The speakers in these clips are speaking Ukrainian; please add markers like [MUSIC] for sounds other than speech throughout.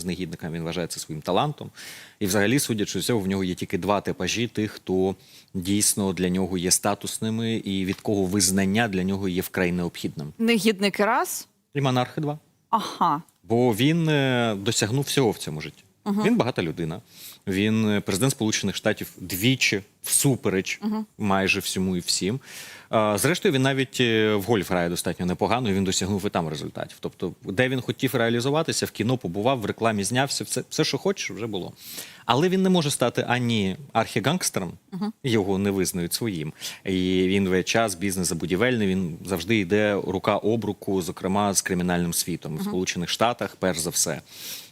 з негідниками, він вважається своїм талантом. І взагалі, судячи з цього, в нього є тільки два типажі тих, хто дійсно для нього є статусними і від кого визнання для нього є вкрай необхідним. Негідники раз. І монархи два. Ага. Бо він е, досягнув всього в цьому житті. Він багата людина. Він е, президент Сполучених Штатів двічі всупереч майже всьому і всім. Зрештою, він навіть е, в гольф грає достатньо непогано. і Він досягнув і там результатів. Тобто, де він хотів реалізуватися, в кіно побував, в рекламі знявся, все, все що хочеш, вже було. Але він не може стати ані архігангстером, його не визнають своїм. І він весь час бізнес забудівельний. Він завжди йде рука об руку, зокрема з кримінальним світом в Сполучених Штатах, перш за все.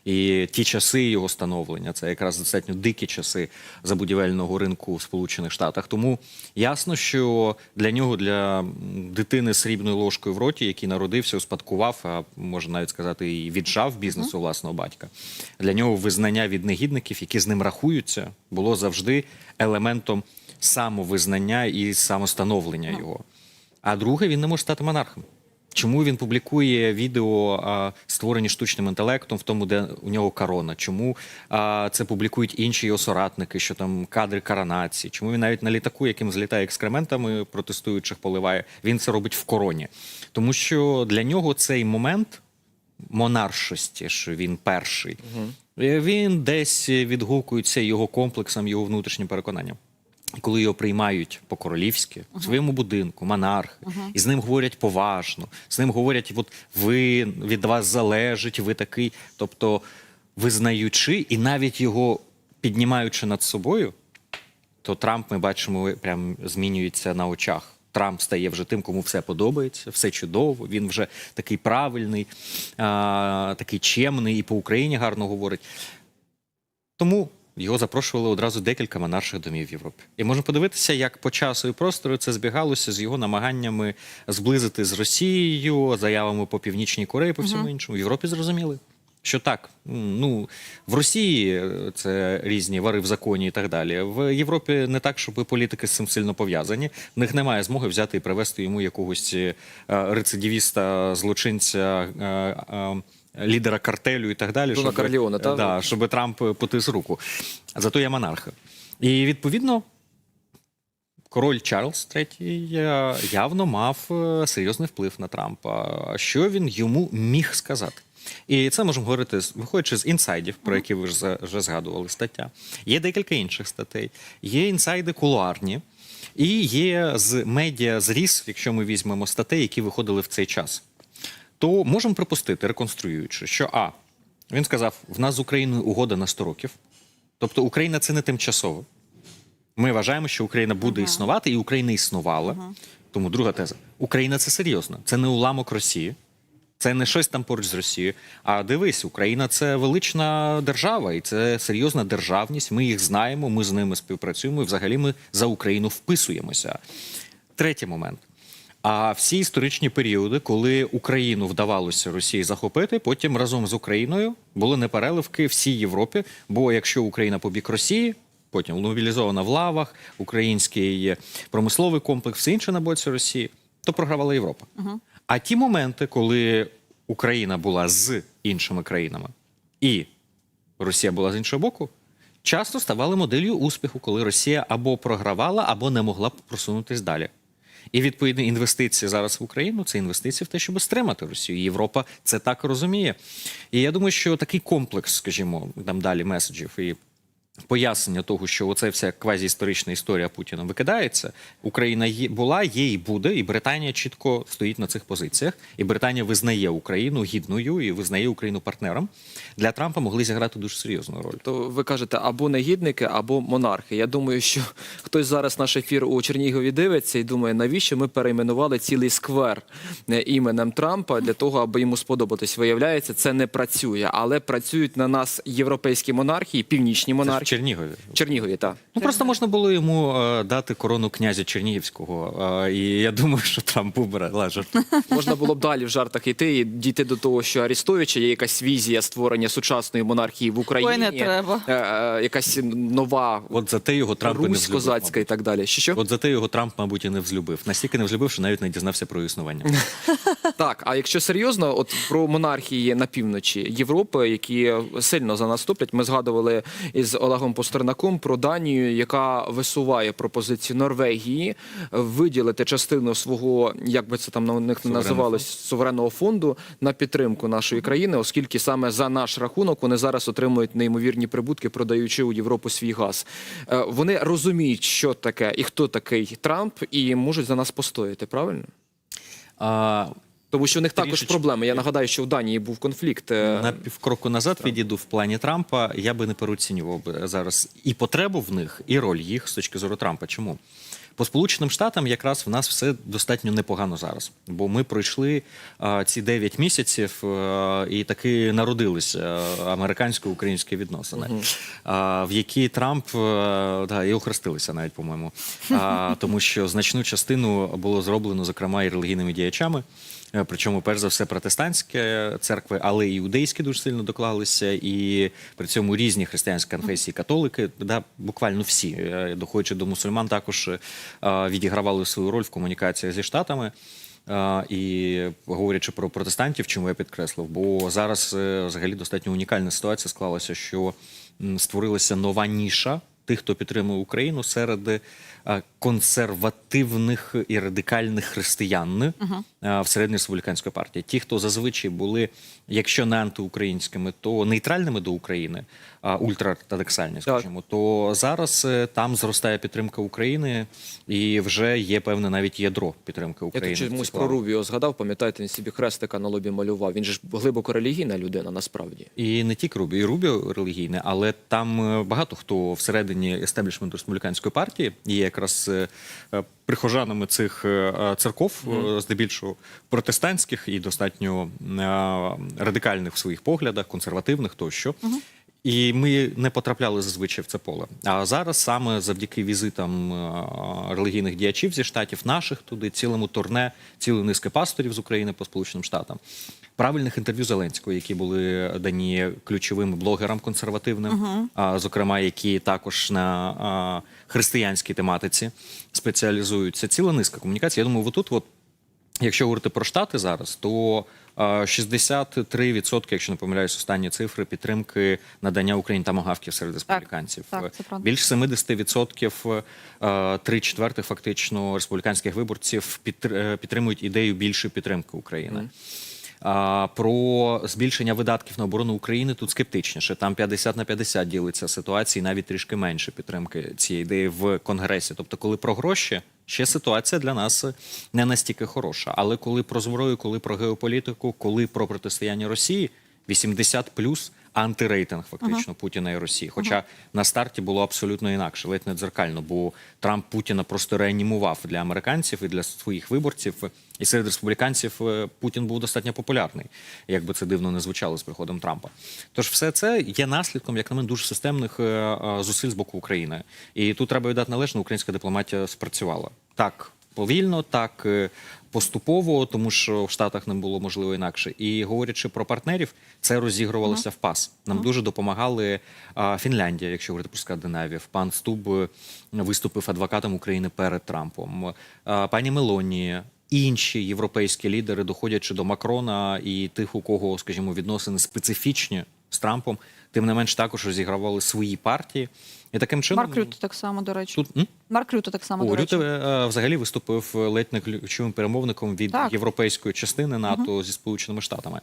І ті часи його становлення це якраз достатньо дикі часи забудівельного ринку в Сполучених Штатах. Тому ясно, що для нього, для дитини з срібною ложкою в роті, який народився, успадкував, а можна навіть сказати, і віджав бізнесу власного батька. Для нього визнання від негідників, які з ним рахуються, було завжди елементом самовизнання і самостановлення його. А друге, він не може стати монархом. Чому він публікує відео, а, створені штучним інтелектом, в тому, де у нього корона? Чому а, це публікують інші його соратники, що там кадри коронації? Чому він навіть на літаку, яким злітає екскрементами, протестуючих поливає, він це робить в короні? Тому що для нього цей момент монаршості, що він перший, е, він десь відгукується його комплексом, його внутрішнім переконанням. Коли його приймають по-королівськи в своєму будинку, монархи, і з ним говорять поважно, з ним говорять, от ви від вас залежить, ви такий. Тобто, визнаючи і навіть його піднімаючи над собою, то Трамп, ми бачимо, прям змінюється на очах. Трамп стає вже тим, кому все подобається, все чудово. Він вже такий правильний, а, такий чемний і по Україні гарно говорить. Тому його запрошували одразу декілька монарших домів в Європі. І можна подивитися, як по часу і простору це збігалося з його намаганнями зблизити з Росією, заявами по Північній Кореї, по всьому іншому. В Європі зрозуміли. Що так, ну в Росії е, це різні вари в законі і так далі. В Європі не так, щоб політики з цим сильно пов'язані. В них немає змоги взяти і привести йому якогось е, рецидивіста, злочинця, е, лідера картелю і так далі. Дона щоб- Корлеоне, та? Да, щоб Трамп потис руку. Зато є монархи. І відповідно. Король Чарльз III е, явно мав е, серйозний вплив на Трампа. Що він йому міг сказати? І це можемо говорити виходячи з інсайдів, про які ви ж вже згадували стаття. Є декілька інших статей. Є інсайди кулуарні, і є з медіа зріз, якщо ми візьмемо статей, які виходили в цей час. То можемо припустити, реконструюючи, що А. Він сказав: в нас з Україною угода на 100 років. Тобто Україна це не тимчасово. Ми вважаємо, що Україна буде існувати, і Україна існувала. Тому друга теза: Україна це серйозно. Це не уламок Росії, це не щось там поруч з Росією. А дивись, Україна це велична держава, і це серйозна державність. Ми їх знаємо, ми з ними співпрацюємо. І взагалі ми за Україну вписуємося. Третій момент. А всі історичні періоди, коли Україну вдавалося Росії захопити, потім разом з Україною були непереливки всій Європі. Бо якщо Україна побік Росії, потім мобілізована в лавах, український промисловий комплекс, все інше на боці Росії, то програвала Європа. А ті моменти, коли Україна була з іншими країнами і Росія була з іншого боку, часто ставали моделлю успіху, коли Росія або програвала, або не могла просунутись далі. І відповідно інвестиції зараз в Україну це інвестиції в те, щоб стримати Росію. Європа це так розуміє. І я думаю, що такий комплекс, скажімо, там далі меседжів і пояснення того, що оце вся квазіісторична історія Путіна викидається. Україна є була, є і буде, і Британія чітко стоїть на цих позиціях. І Британія визнає Україну гідною і визнає Україну партнером. Для Трампа могли зіграти дуже серйозну роль. То ви кажете або негідники, або монархи. Я думаю, що хтось зараз наш ефір у Чернігові дивиться і думає, навіщо ми перейменували цілий сквер е, іменем Трампа для того, аби йому сподобатись. Виявляється, це не працює, але працюють на нас європейські монархії, північні монархії. Чернігові. Чернігові, так. Ну просто можна було йому е, дати корону князя Чернігівського. е, і я думаю, що Трамп був би. Можна було б далі в жартах йти і дійти до того, що Арістовича є якась візія створення сучасної монархії в Україні. Ой, не треба. Е, е, якась нова От за те його Трамп і не Русь взлюбив. козацька і так далі. Що що? От за те його Трамп, мабуть, і не взлюбив. Настільки не взлюбив, що навіть не дізнався про існування. [LAUGHS] Так, а якщо серйозно, от про монархії на півночі Європи, які сильно за нас топлять, ми згадували із Олегом Постернаком про Данію, яка висуває пропозицію Норвегії виділити частину свого, як би це там на них Суверенного називалось, суверенного фонду на підтримку нашої країни, оскільки саме за наш рахунок вони зараз отримують неймовірні прибутки, продаючи у Європу свій газ. Е, Вони розуміють, що таке і хто такий Трамп, і можуть за нас постояти. Правильно? А, Тому що у них також Трішечки. проблеми. Я нагадаю, що в Данії був конфлікт. е, на півкроку назад відійду в плані Трампа. Я би не переоцінював зараз і потребу в них, і роль їх з точки зору Трампа. Чому? По Сполученим Штатам якраз в нас все достатньо непогано зараз, бо ми пройшли а, ці 9 місяців а, і таки народилися американсько-українські відносини, а, в які Трамп а, да, і охрестилися навіть, по-моєму, тому що значну частину було зроблено, зокрема, і релігійними діячами. Е, Причому, перш за все, протестантські церкви, але і іудейські дуже сильно доклалися, і при цьому різні християнські конфесії, католики, да, буквально всі, е, доходячи до мусульман, також е, відігравали свою роль в комунікації зі штатами. І говорячи про протестантів, чому я підкреслив, бо зараз е, взагалі достатньо унікальна ситуація склалася, що створилася нова ніша тих, хто підтримує Україну серед е, консервативних і радикальних християн е, всередині республіканської партії. Ті, хто зазвичай були, якщо не антиукраїнськими, то нейтральними до України, а ультраортодоксальні, скажімо, то зараз е, там зростає підтримка України, і вже є певне навіть ядро підтримки України. в чомусь про. Рубіо згадав, пам'ятаєте, він собі хрестика на лобі малював. Він же ж глибоко релігійна людина, насправді. І не тільки Рубіо, і Рубіо релігійне, але там е, багато хто всередині естеблішменту республіканської партії є якраз е, е, прихожанами цих е, церков, здебільшого протестантських і достатньо радикальних в своїх поглядах, консервативних тощо. І ми не потрапляли зазвичай в це поле. А зараз саме завдяки візитам релігійних діячів зі штатів наших туди, цілому турне, цілої низки пасторів з України по Сполученим Штатам, правильних інтерв'ю Зеленського, які були дані ключовим блогерам консервативним, а, зокрема, які також на а, християнській тематиці спеціалізуються. Ціла низка комунікацій. Я думаю, отут, от, якщо говорити про штати зараз, то а, 63%, якщо не помиляюсь, останні цифри підтримки надання Україні тамагавків серед республіканців. так, правда. Більш 70%, е, три четвертих фактично республіканських виборців е, підтримують ідею більшої підтримки України. А, про збільшення видатків на оборону України тут скептичніше. Там 50 на 50 ділиться ситуація, і навіть трішки менше підтримки цієї ідеї в Конгресі. Тобто, коли про гроші, ще ситуація для нас не настільки хороша. Але коли про зброю, коли про геополітику, коли про протистояння Росії, 80 плюс антирейтинг фактично Путіна і Росії. Хоча на старті було абсолютно інакше, ледь не дзеркально, бо Трамп Путіна просто реанімував для американців і для своїх виборців. І серед республіканців е, Путін був достатньо популярний, як би це дивно не звучало з приходом Трампа. Тож все це є наслідком, як на мене, дуже системних е, е, зусиль з боку України. І тут треба віддати належно, українська дипломатія спрацювала так повільно, так е, поступово, тому що в Штатах не було можливо інакше. І говорячи про партнерів, це розігрувалося в пас. Нам дуже допомагали а, Фінляндія, якщо говорити про Скандинавію. Пан Стуб е, виступив адвокатом України перед Трампом. А, пані Мелоні. Інші європейські лідери, доходячи до Макрона і тих, у кого, скажімо, відносини специфічні з Трампом, тим не менш також розігравали свої партії. І таким чином Марк Рютте так само, до речі. тут м? Марк Рютте так само, О, до речі. Рюте е, взагалі виступив ледь не ключовим перемовником від Так. європейської частини НАТО зі Сполученими Штатами.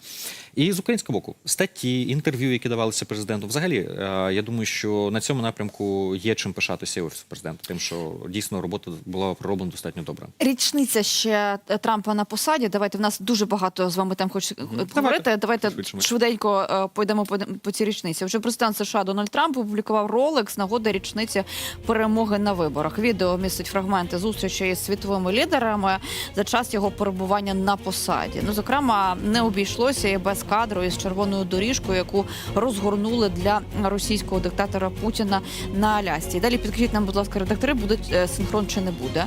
І з українського боку статті, інтерв'ю, які давалися президенту. Взагалі, е, я думаю, що на цьому напрямку є чим пишатися офісу президента, тим, що дійсно робота була пророблена достатньо добре. Річниця ще е, Трампа на посаді. Давайте в нас дуже багато з вами тем хочуть говорити. Давайте. Давайте швиденько е, пойдемо по, по цій річниці. Вже президент США Дональд Трамп опублікував ролик з нагоди річниці перемоги на виборах. Відео містить фрагменти зустрічі із світовими лідерами за час його перебування на посаді. Ну, зокрема, не обійшлося і без кадру із червоною доріжкою, яку розгорнули для російського диктатора Путіна на Алясці. Далі підкажіть нам, будь ласка, редактори, буде е, синхрон чи не буде.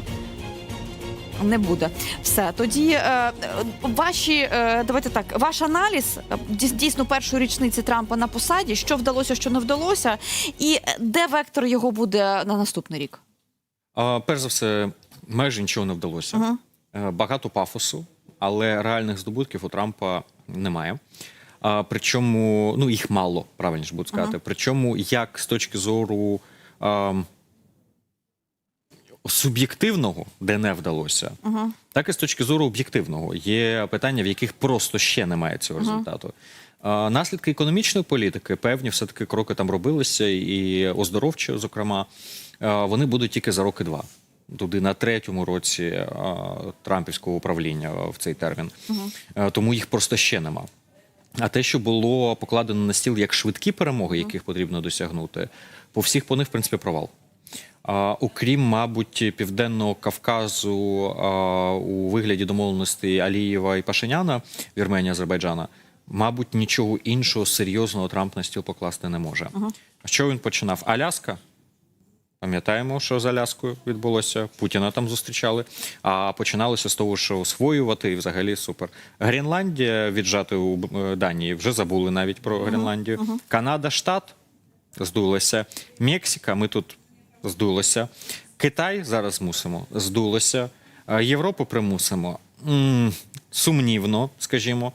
Не буде все. Тоді е, ваші е, давайте так. Ваш аналіз е, дійсно першої річниці Трампа на посаді, що вдалося, що не вдалося, і де вектор його буде на наступний рік? А, перш за все, майже нічого не вдалося. Е, Багато пафосу, але реальних здобутків у Трампа немає. А, причому, ну їх мало, правильніше буду сказати. Причому, як з точки зору ам, суб'єктивного, де не вдалося, Ага. так і з точки зору об'єктивного. Є питання, в яких просто ще немає цього результату. А, наслідки економічної політики, певні, все-таки кроки там робилися, і оздоровчі, зокрема, вони будуть тільки за роки два. Туди на третьому році а, Трампівського управління в цей термін. А, тому їх просто ще нема. А те, що було покладено на стіл як швидкі перемоги, яких потрібно досягнути, по всіх по них, в принципі, провал. Окрім, мабуть, Південного Кавказу у вигляді домовленостей Алієва і Пашиняна, Вірменія, Азербайджана, мабуть, нічого іншого серйозного Трамп на стіл покласти не може. А що він починав? Аляска? Пам'ятаємо, що з Аляскою відбулося. Путіна там зустрічали. А починалося з того, що освоювати і взагалі супер. Гренландія віджати у е, Данії вже забули навіть про Гренландію. Канада, штат здулося. Мексика, ми тут здулося. Китай зараз мусимо, здулося. Е, Європу примусимо. Сумнівно, скажімо.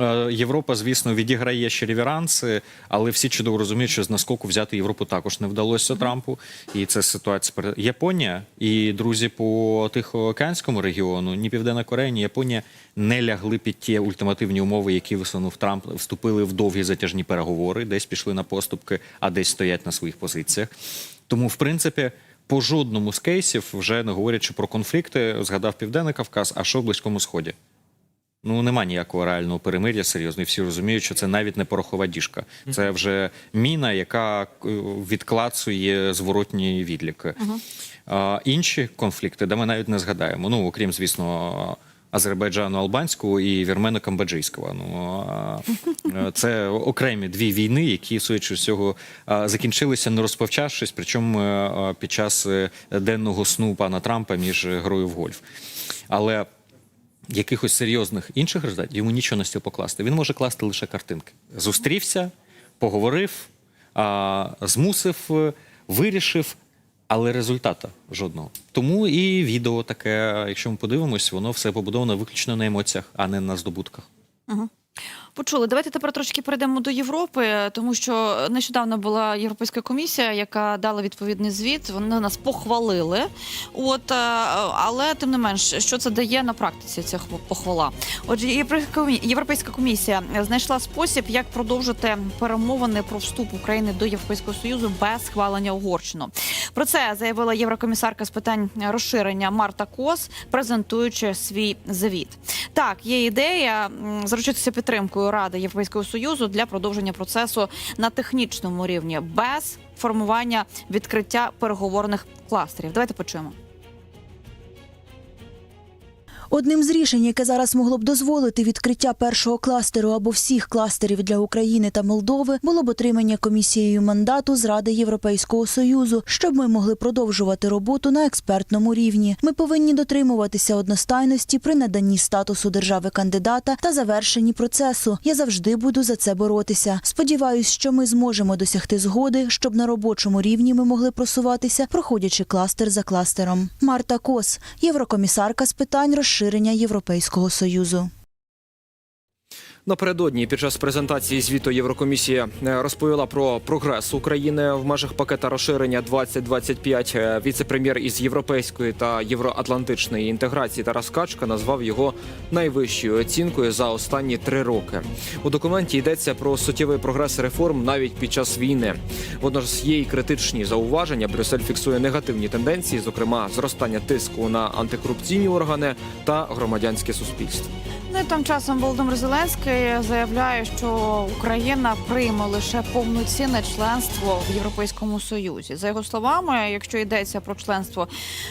Е, Європа, звісно, відіграє ще реверанси, але всі чудово розуміють, що з наскоку взяти Європу також не вдалося Трампу. І це ситуація Японія і друзі по Тихоокеанському регіону, ні Південна Корея, ні Японія не лягли під ті ультимативні умови, які висунув Трамп. Вступили в довгі затяжні переговори, десь пішли на поступки, а десь стоять на своїх позиціях. Тому, в принципі, по жодному з кейсів, вже не говорячи про конфлікти, згадав Південний Кавказ, а що в Близькому Сході? Ну нема ніякого реального перемир'я серйозно. І всі розуміють, що це навіть не порохова діжка. Це вже міна, яка е, відклацує зворотні відліки. А, інші конфлікти, де ми навіть не згадаємо. Ну окрім, звісно. Азербайджану албанського і вірмено камбоджийського. Ну е, це окремі дві війни, які судячи а, закінчилися не розпочавшись, причому е, під час е, денного сну пана Трампа між грою в гольф. Але якихось серйозних інших результатів йому нічого на стіл покласти. Він може класти лише картинки. Зустрівся, поговорив, змусив, е, вирішив, але результата жодного. Тому і відео таке, якщо ми подивимось, воно все побудовано виключно на емоціях, а не на здобутках. Почули. Давайте тепер трошки перейдемо до Європи, тому що нещодавно була Європейська комісія, яка дала відповідний звіт. Вони нас похвалили. От е, але тим не менш, що це дає на практиці ця хв- похвала? Отже, Європейська комісія знайшла спосіб, як продовжити перемовини про вступ України до Європейського союзу без схвалення Угорщину. Про це заявила єврокомісарка з питань розширення Марта Кос, презентуючи свій звіт. Так, є ідея заручитися підтримкою Ради Європейського союзу для продовження процесу на технічному рівні без формування відкриття переговорних кластерів. Давайте почуємо. Одним з рішень, яке зараз могло б дозволити відкриття першого кластеру або всіх кластерів для України та Молдови, було б отримання комісією мандату з Ради Європейського союзу, щоб ми могли продовжувати роботу на експертному рівні. Ми повинні дотримуватися одностайності при наданні статусу держави кандидата та завершенні процесу. Я завжди буду за це боротися. Сподіваюсь, що ми зможемо досягти згоди, щоб на робочому рівні ми могли просуватися, проходячи кластер за кластером. Марта Кос, єврокомісарка з питань розширення Європейського союзу. Напередодні під час презентації звіту Єврокомісія е, розповіла про прогрес України в межах пакета розширення 2025. Е, Віце-прем'єр із європейської та євроатлантичної інтеграції Тарас Качка назвав його найвищою оцінкою за останні три роки. У документі йдеться про суттєвий прогрес реформ навіть під час війни. Водночас є й критичні зауваження. Брюссель фіксує негативні тенденції, зокрема зростання тиску на антикорупційні органи та громадянське суспільство. Ну і тим часом Володимир Зеленський заявляє, що Україна прийме лише повноцінне членство в Європейському Союзі. За його словами, якщо йдеться про членство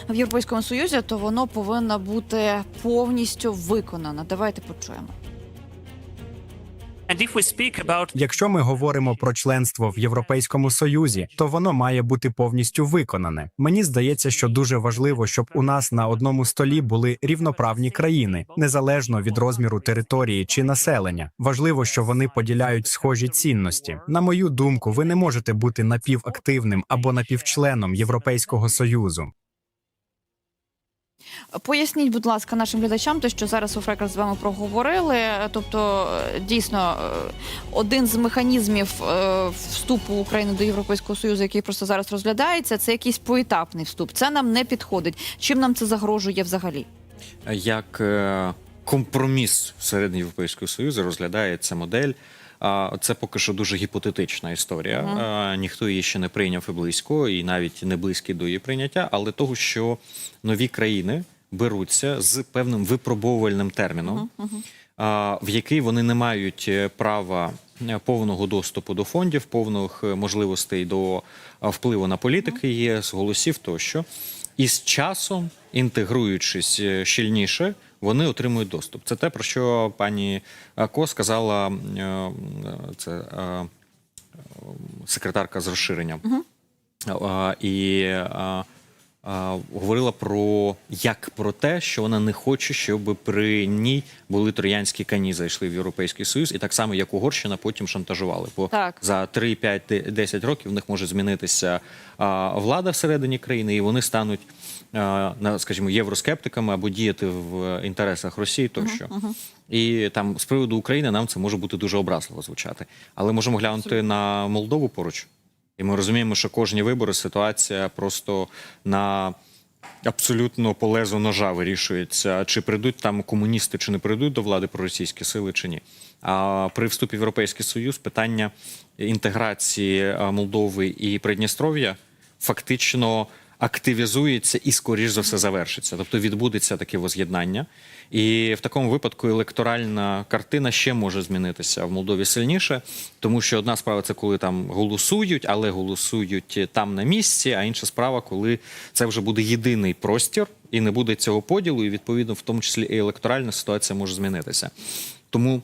в Європейському Союзі, то воно повинно бути повністю виконано. Давайте почуємо. Якщо ми говоримо про членство в Європейському Союзі, то воно має бути повністю виконане. Мені здається, що дуже важливо, щоб у нас на одному столі були рівноправні країни, незалежно від розміру території чи населення. Важливо, що вони поділяють схожі цінності. На мою думку, ви не можете бути напівактивним або напівчленом Європейського союзу. Поясніть, будь ласка, нашим глядачам, те, що зараз у Фрекер з вами проговорили. Тобто, дійсно, е, один з механізмів е, вступу України до Європейського Союзу, який просто зараз розглядається, це якийсь поетапний вступ. Це нам не підходить. Чим нам це загрожує взагалі? як е, компроміс всередині Європейського Союзу розглядається модель. Це поки що дуже гіпотетична історія. А, Ніхто її ще не прийняв і близько, і навіть не близький до її прийняття, але того, що нові країни беруться з певним випробовувальним терміном, а, в який вони не мають е, права е, повного доступу до фондів, повних е, можливостей до впливу на політики єС, голосів тощо. І з часом, інтегруючись щільніше, вони отримують доступ. Це те, про що пані е, Ко сказала е, це е, секретарка з розширення. Угу. І а, говорила про як про те, що вона не хоче, щоб при ній були троянські коні зайшли в Європейський Союз, і так само, як Угорщина, потім шантажували. Бо Так. за 3, 5, 10 років в них може змінитися а, влада всередині країни, і вони стануть, а, на, скажімо, євроскептиками або діяти в інтересах Росії тощо. І там з приводу України нам це може бути дуже образливо звучати. Але можемо глянути на Молдову поруч. І ми розуміємо, що кожні вибори ситуація просто на абсолютно полезу ножа вирішується, чи прийдуть там комуністи, чи не прийдуть до влади проросійські сили, чи ні. А при вступі в Європейський Союз питання інтеграції Молдови і Придністров'я фактично активізується і, скоріш за все, завершиться. Тобто відбудеться таке воз'єднання. І в такому випадку електоральна картина ще може змінитися в Молдові сильніше, тому що одна справа це коли там голосують, але голосують там на місці, а інша справа, коли це вже буде єдиний простір і не буде цього поділу, і відповідно в тому числі і електоральна ситуація може змінитися. Тому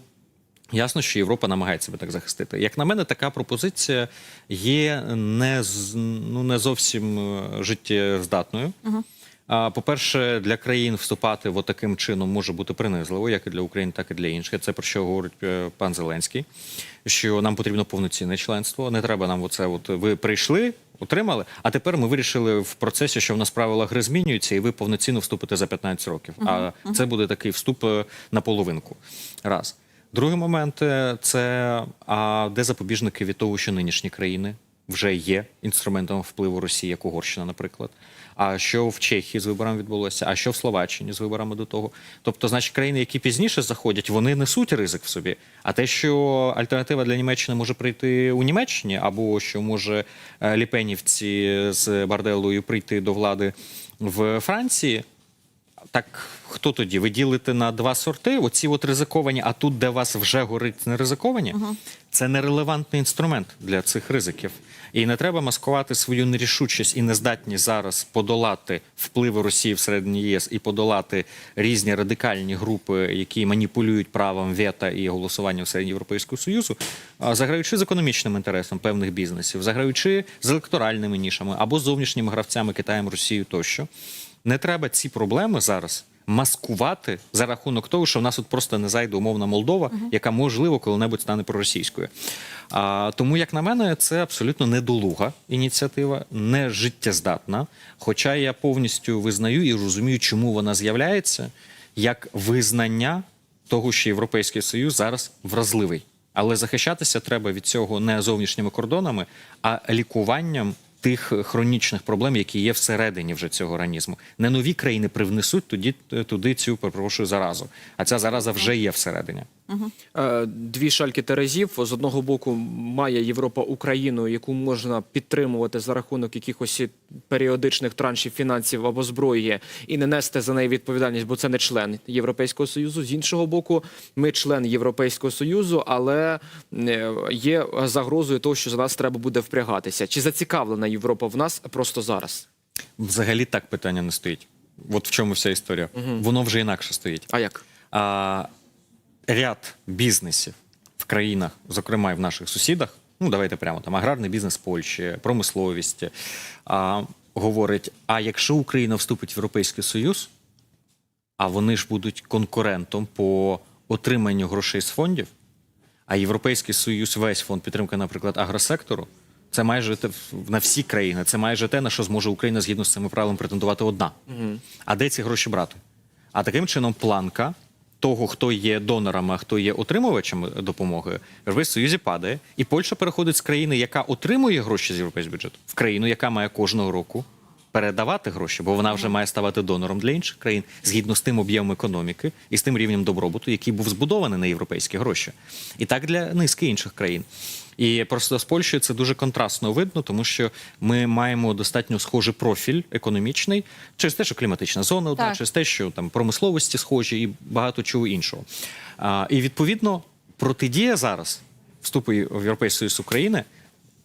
Ясно, що Європа намагається себе так захистити. Як на мене, така пропозиція є не, ну, не зовсім е, життєздатною. А, По-перше, для країн вступати от таким чином може бути принизливо, як і для України, так і для інших. Це про що говорить е, пан Зеленський, що нам потрібно повноцінне членство. Не треба нам оце. От ви прийшли, отримали, а тепер ми вирішили в процесі, що в нас правила гри змінюються, і ви повноцінно вступите за 15 років. А це буде такий вступ е, на половинку. Раз. Другий момент е, це а де запобіжники від того, що нинішні країни вже є інструментом впливу Росії, як Угорщина, наприклад. А що в Чехії з виборами відбулося, а що в Словаччині з виборами до того. Тобто, значить, країни, які пізніше заходять, вони несуть ризик в собі. А те, що альтернатива для Німеччини може прийти у Німеччині, або що може е, ліпенівці з Барделою прийти до влади в Франції. Так хто тоді? Ви ділите на два сорти? Оці от ризиковані, а тут, де вас вже горить, не ризиковані? Це нерелевантний інструмент для цих ризиків. І не треба маскувати свою нерішучість і нездатність зараз подолати впливи Росії всередині ЄС і подолати різні радикальні групи, які маніпулюють правом вета і голосуванням всередині Європейського Союзу, заграючи з економічним інтересом певних бізнесів, заграючи з електоральними нішами або зовнішніми гравцями Китаєм, Росією тощо. Не треба ці проблеми зараз маскувати за рахунок того, що в нас тут просто не зайде умовна Молдова, яка можливо коли-небудь стане проросійською. А, тому, як на мене, це абсолютно недолуга ініціатива, не життєздатна. Хоча я повністю визнаю і розумію, чому вона з'являється як визнання того, що Європейський Союз зараз вразливий. Але захищатися треба від цього не зовнішніми кордонами, а лікуванням тих хронічних проблем, які є всередині вже цього організму. Не нові країни привнесуть тоді туди цю перепрошую заразу, а ця зараза вже є всередині. Е, Дві шальки терезів. З одного боку має Європа Україну, яку можна підтримувати за рахунок якихось періодичних траншів фінансів або зброї, і не нести за неї відповідальність, бо це не член Європейського союзу. З іншого боку, ми член Європейського союзу, але е, є загрозою того, що за нас треба буде впрягатися. Чи зацікавлена Європа в нас просто зараз? Взагалі так питання не стоїть. От в чому вся історія. Воно вже інакше стоїть. А як? а, ряд бізнесів в країнах, зокрема і в наших сусідах, ну давайте прямо там аграрний бізнес Польщі, промисловість, а, говорить: а якщо Україна вступить в Європейський Союз, а вони ж будуть конкурентом по отриманню грошей з фондів, а Європейський Союз, весь фонд підтримки, наприклад, агросектору. Це майже те на всі країни. Це майже те, на що зможе Україна згідно з цими правилами претендувати одна. А де ці гроші брати? А таким чином, планка того, хто є донорами, а хто є отримувачем допомоги, в Союзі падає, і Польща переходить з країни, яка отримує гроші з європейського бюджету, в країну, яка має кожного року передавати гроші, бо вона вже має ставати донором для інших країн згідно з тим об'ємом економіки і з тим рівнем добробуту, який був збудований на європейські гроші, і так для низки інших країн. І просто з Польщею це дуже контрастно видно, тому що ми маємо достатньо схожий профіль економічний через те, що кліматична зона одна, через те, що там промисловості схожі і багато чого іншого. А, і відповідно протидія зараз вступу в Європейський Союз України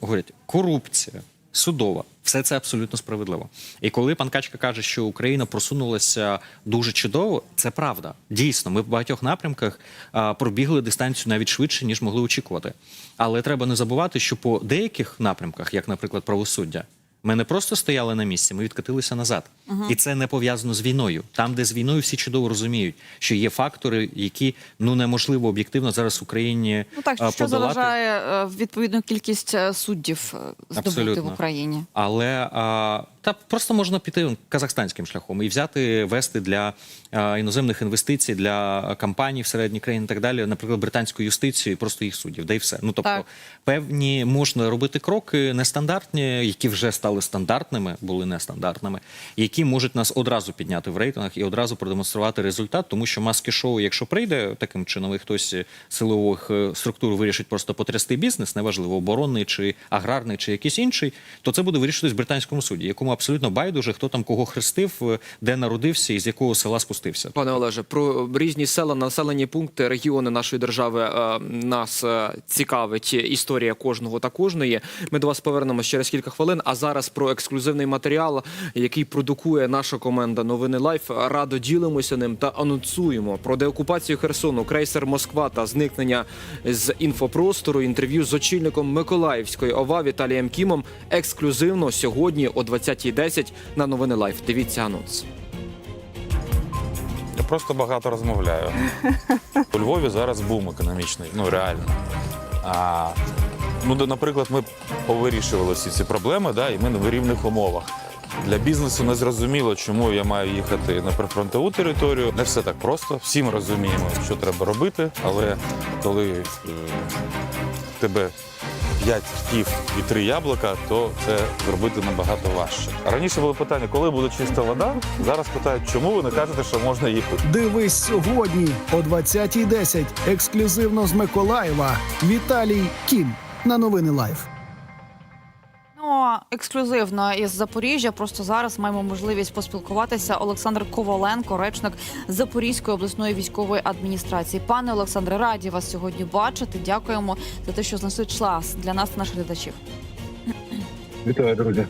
говорять корупція. Судова, все це абсолютно справедливо. І коли пан Качка каже, що Україна просунулася дуже чудово, це правда. Дійсно, ми в багатьох напрямках а, пробігли дистанцію навіть швидше, ніж могли очікувати. Але треба не забувати, що по деяких напрямках, як, наприклад, правосуддя, ми не просто стояли на місці, ми відкатилися назад. І це не пов'язано з війною. Там, де з війною всі чудово розуміють, що є фактори, які ну неможливо об'єктивно зараз в Україні Ну так, що подолати. заважає е, відповідну кількість е, суддів е, здобути Абсолютно. в Україні? Але а, та просто можна піти казахстанським шляхом і взяти вести для а, іноземних інвестицій для компаній всередині країни і так далі, наприклад, британську юстицію і просто їх суддів, де і все. Ну тобто, Так. певні можна робити кроки нестандартні, які вже стали стандартними, були нестандартними, які можуть нас одразу підняти в рейтингах і одразу продемонструвати результат, тому що маски шоу, якщо прийде таким чином, і хтось силових е, структур вирішить просто потрясти бізнес, неважливо оборонний чи аграрний, чи якийсь інший, то це буде вирішуватись в британському суді, якому абсолютно байдуже, хто там кого хрестив, е, де народився і з якого села спустився. Пане Олеже, про різні села, населені пункти, регіони нашої держави е, нас е, цікавить історія кожного та кожної. Ми до вас повернемося через кілька хвилин. А зараз про ексклюзивний матеріал, який продукує наша команда Новини Лайф. Радо ділимося ним та анонсуємо про деокупацію Херсону, крейсер Москва та зникнення з інфопростору. Інтерв'ю з очільником Миколаївської ОВА Віталієм Кімом ексклюзивно сьогодні о 20.10 на Новини Лайф. Дивіться анонс. Я просто багато розмовляю. У Львові зараз бум економічний, ну реально. А, ну, наприклад, ми повирішували всі ці проблеми, да, і ми на рівних умовах. Для бізнесу не зрозуміло, чому я маю їхати на прифронтову територію. Не все так просто. Всі ми розуміємо, що треба робити, але коли е, тебе п'ять ків і три яблука, то це зробити набагато важче. Раніше було питання, коли буде чиста вода. Зараз питають, чому ви не кажете, що можна її. Дивись сьогодні о 20.10. Ексклюзивно з Миколаєва. Віталій Кім на новини Лайф. Ну, ексклюзивно із Запоріжжя. Просто зараз маємо можливість поспілкуватися. Олександр Коваленко, речник Запорізької обласної військової адміністрації. Пане Олександре, раді вас сьогодні бачити. Дякуємо за те, що знайшли час для нас наших глядачів. Вітаю, друзі.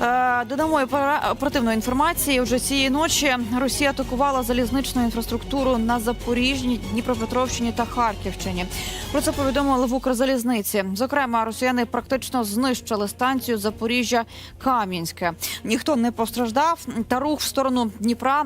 Е, Додамо і оперативної інформації. Уже цієї ночі Росія атакувала залізничну інфраструктуру на Запоріжжі, Дніпропетровщині та Харківщині. Про це повідомили в Укрзалізниці. Зокрема, росіяни практично знищили станцію Запоріжжя Кам'янське. Ніхто не постраждав. Та рух в сторону Дніпра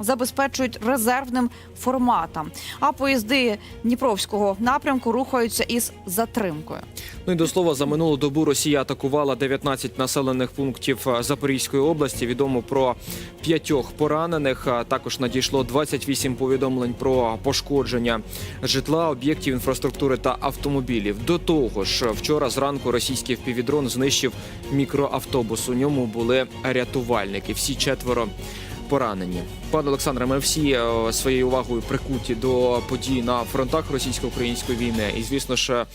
забезпечують резервним форматом. А поїзди Дніпровського напрямку рухаються із затримкою. Ну і до слова, за минулу добу Росія атакувала 19 населених пунктів е, Запорізької області. Відомо про п'ятьох поранених. Також надійшло 28 повідомлень про пошкодження житла, об'єктів інфраструктури та автомобілів. До того ж, вчора зранку російський впівдрон знищив мікроавтобус. У ньому були рятувальники. Всі четверо поранені. Пане Олександре, ми всі е, своєю увагою прикуті до подій на фронтах російсько-української війни. І звісно ж,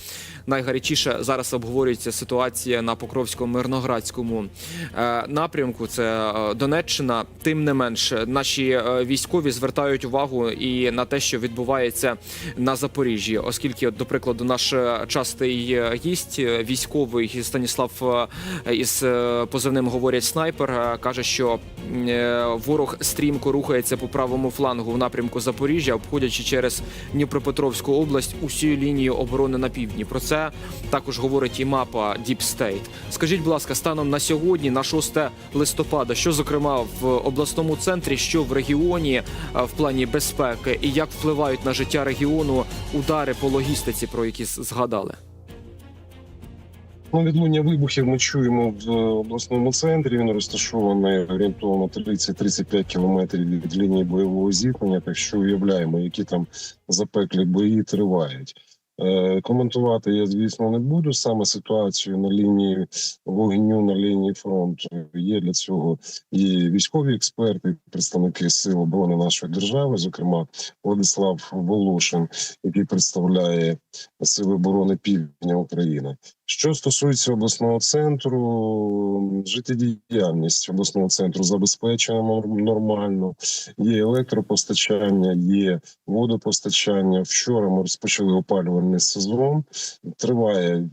найгарячіше зараз обговорюється ситуація на Покровському мирноградському е, напрямку. Це е, Донеччина. Тим не менш, наші е, військові звертають увагу і на те, що відбувається на Запоріжжі, оскільки, до прикладу, наш частий гість, військовий Станіслав із позивним говорять снайпер, каже, що ворог стрімко рухається по правому флангу в напрямку Запоріжжя, обходячи через Дніпропетровську область усю лінію оборони на півдні. Про це також говорить і мапа Deep State. Скажіть, будь ласка, станом на сьогодні, на 6 листопада, що зокрема в обласному центрі, що в регіоні е, в плані безпеки, і як впливають на життя регіону удари по логістиці, про які згадали? Ну, відлуння вибухів ми чуємо в обласному центрі. Він розташований орієнтовно 30-35 кілометрів від лінії бойового зіткнення. Так що уявляємо, які там запеклі бої тривають. Е, коментувати я, звісно, не буду. Саме ситуацію на лінії вогню, на лінії фронту є для цього і військові експерти, представники сил оборони нашої держави, зокрема Владислав Волошин, який представляє Сили оборони Півдня України. Що стосується обласного центру, життєдіяльність обласного центру забезпечена нормально. Є електропостачання, є водопостачання. Вчора ми розпочали опалювальний сезон. Триває,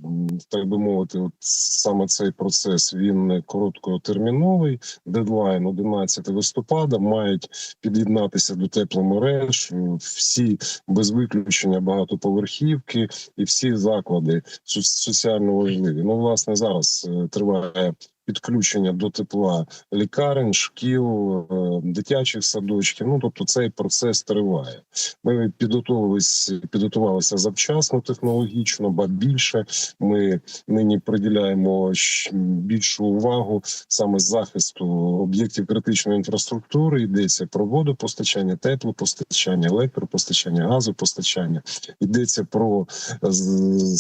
так би мовити, от саме цей процес. Він короткотерміновий. Дедлайн 11 листопада мають під'єднатися до тепломереж. Всі без виключення багатоповерхівки і всі заклади со- соціально важливі. Ну, власне, зараз е, триває підключення до тепла лікарень, шкіл, е, дитячих садочків. Ну тобто цей процес триває. Ми підготовились, підготувалися завчасно технологічно, ба більше ми нині приділяємо більшу увагу саме захисту об'єктів критичної інфраструктури. Йдеться про водопостачання, теплопостачання, електропостачання, газопостачання. Йдеться про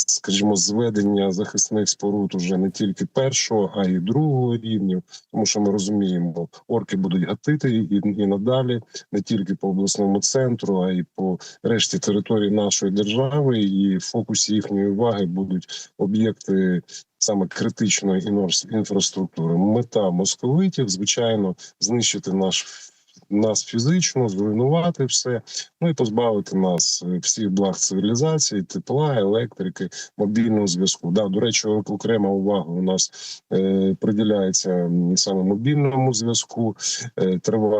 скажімо, зведення захисних споруд уже не тільки першого, а й другого рівнів, тому що ми розуміємо, орки будуть гатити і, і надалі не тільки по обласному центру, а й по решті території нашої держави. І в фокусі їхньої уваги будуть об'єкти. Саме критичної інфраструктури, мета московитів, звичайно, знищити наш нас фізично, зруйнувати все, ну і позбавити нас е, всіх благ цивілізації, тепла, електрики, мобільного зв'язку. Да, до речі, окрема увага у нас е, приділяється саме мобільному зв'язку. Е, триває